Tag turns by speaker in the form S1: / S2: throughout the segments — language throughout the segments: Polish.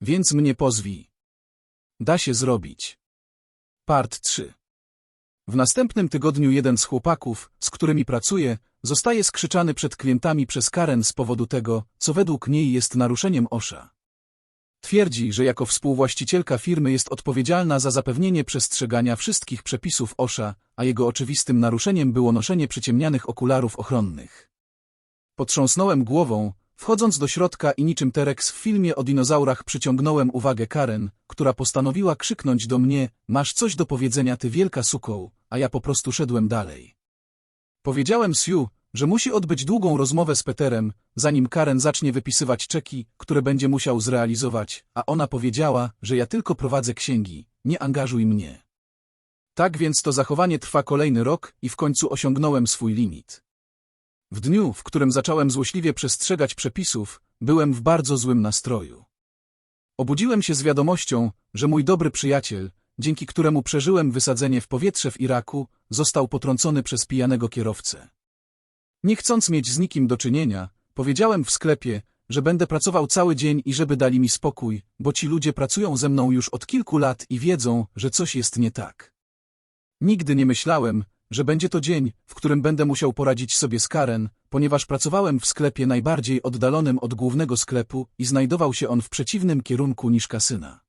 S1: Więc mnie pozwij. Da się zrobić. Part 3 W następnym tygodniu jeden z chłopaków, z którymi pracuję, zostaje skrzyczany przed klientami przez Karen z powodu tego, co według niej jest naruszeniem OSHA. Twierdzi, że jako współwłaścicielka firmy jest odpowiedzialna za zapewnienie przestrzegania wszystkich przepisów OSHA, a jego oczywistym naruszeniem było noszenie przyciemnianych okularów ochronnych. Potrząsnąłem głową, wchodząc do środka i niczym Terex w filmie o dinozaurach przyciągnąłem uwagę Karen, która postanowiła krzyknąć do mnie, masz coś do powiedzenia ty wielka suką, a ja po prostu szedłem dalej. Powiedziałem Siu, że musi odbyć długą rozmowę z Peterem, zanim Karen zacznie wypisywać czeki, które będzie musiał zrealizować, a ona powiedziała, że ja tylko prowadzę księgi, nie angażuj mnie. Tak więc to zachowanie trwa kolejny rok i w końcu osiągnąłem swój limit. W dniu, w którym zacząłem złośliwie przestrzegać przepisów, byłem w bardzo złym nastroju. Obudziłem się z wiadomością, że mój dobry przyjaciel, dzięki któremu przeżyłem wysadzenie w powietrze w Iraku, został potrącony przez pijanego kierowcę. Nie chcąc mieć z nikim do czynienia, powiedziałem w sklepie, że będę pracował cały dzień i żeby dali mi spokój, bo ci ludzie pracują ze mną już od kilku lat i wiedzą, że coś jest nie tak. Nigdy nie myślałem, że będzie to dzień, w którym będę musiał poradzić sobie z Karen, ponieważ pracowałem w sklepie najbardziej oddalonym od głównego sklepu i znajdował się on w przeciwnym kierunku niż kasyna.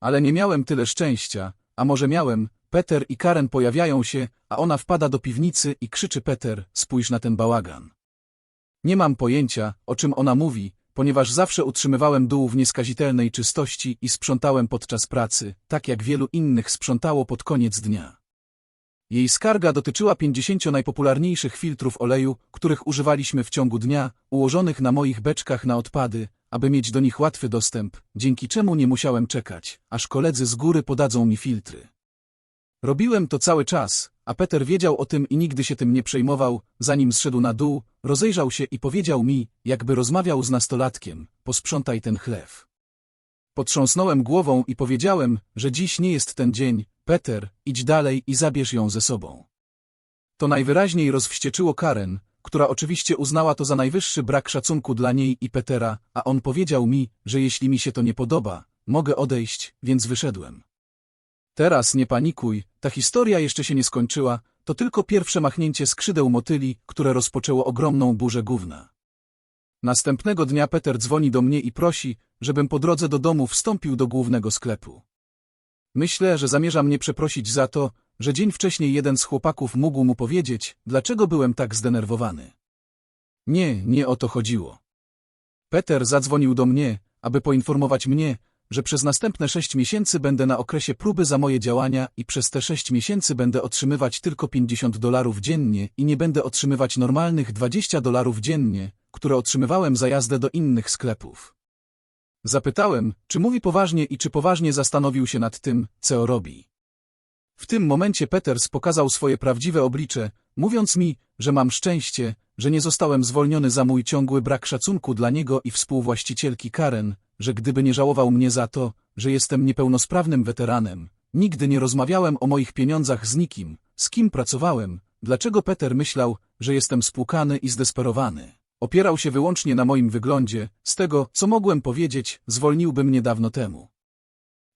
S1: Ale nie miałem tyle szczęścia, a może miałem, Peter i Karen pojawiają się, a ona wpada do piwnicy i krzyczy Peter, spójrz na ten bałagan. Nie mam pojęcia, o czym ona mówi, ponieważ zawsze utrzymywałem dół w nieskazitelnej czystości i sprzątałem podczas pracy, tak jak wielu innych sprzątało pod koniec dnia. Jej skarga dotyczyła 50 najpopularniejszych filtrów oleju, których używaliśmy w ciągu dnia, ułożonych na moich beczkach na odpady, aby mieć do nich łatwy dostęp, dzięki czemu nie musiałem czekać, aż koledzy z góry podadzą mi filtry. Robiłem to cały czas, a Peter wiedział o tym i nigdy się tym nie przejmował, zanim zszedł na dół, rozejrzał się i powiedział mi, jakby rozmawiał z nastolatkiem, posprzątaj ten chlew. Potrząsnąłem głową i powiedziałem, że dziś nie jest ten dzień, Peter, idź dalej i zabierz ją ze sobą. To najwyraźniej rozwścieczyło Karen, która oczywiście uznała to za najwyższy brak szacunku dla niej i Petera, a on powiedział mi, że jeśli mi się to nie podoba, mogę odejść, więc wyszedłem. Teraz nie panikuj, ta historia jeszcze się nie skończyła, to tylko pierwsze machnięcie skrzydeł motyli, które rozpoczęło ogromną burzę gówna. Następnego dnia Peter dzwoni do mnie i prosi, żebym po drodze do domu wstąpił do głównego sklepu. Myślę, że zamierza mnie przeprosić za to, że dzień wcześniej jeden z chłopaków mógł mu powiedzieć, dlaczego byłem tak zdenerwowany. Nie, nie o to chodziło. Peter zadzwonił do mnie, aby poinformować mnie, że przez następne sześć miesięcy będę na okresie próby za moje działania i przez te sześć miesięcy będę otrzymywać tylko 50 dolarów dziennie i nie będę otrzymywać normalnych 20 dolarów dziennie, które otrzymywałem za jazdę do innych sklepów. Zapytałem, czy mówi poważnie i czy poważnie zastanowił się nad tym, co robi. W tym momencie Peters pokazał swoje prawdziwe oblicze, mówiąc mi, że mam szczęście, że nie zostałem zwolniony za mój ciągły brak szacunku dla niego i współwłaścicielki Karen, że gdyby nie żałował mnie za to, że jestem niepełnosprawnym weteranem, nigdy nie rozmawiałem o moich pieniądzach z nikim, z kim pracowałem, dlaczego Peter myślał, że jestem spłukany i zdesperowany. Opierał się wyłącznie na moim wyglądzie, z tego, co mogłem powiedzieć, zwolniłby mnie dawno temu.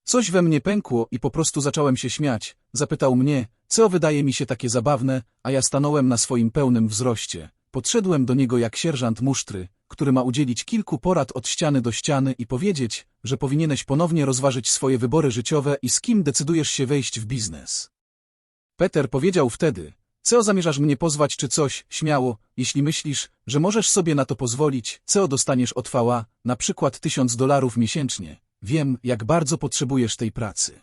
S1: Coś we mnie pękło i po prostu zacząłem się śmiać, zapytał mnie, co wydaje mi się takie zabawne, a ja stanąłem na swoim pełnym wzroście. Podszedłem do niego jak sierżant musztry, który ma udzielić kilku porad od ściany do ściany i powiedzieć, że powinieneś ponownie rozważyć swoje wybory życiowe i z kim decydujesz się wejść w biznes. Peter powiedział wtedy, co zamierzasz mnie pozwać czy coś, śmiało, jeśli myślisz, że możesz sobie na to pozwolić, co dostaniesz od na przykład tysiąc dolarów miesięcznie. Wiem, jak bardzo potrzebujesz tej pracy.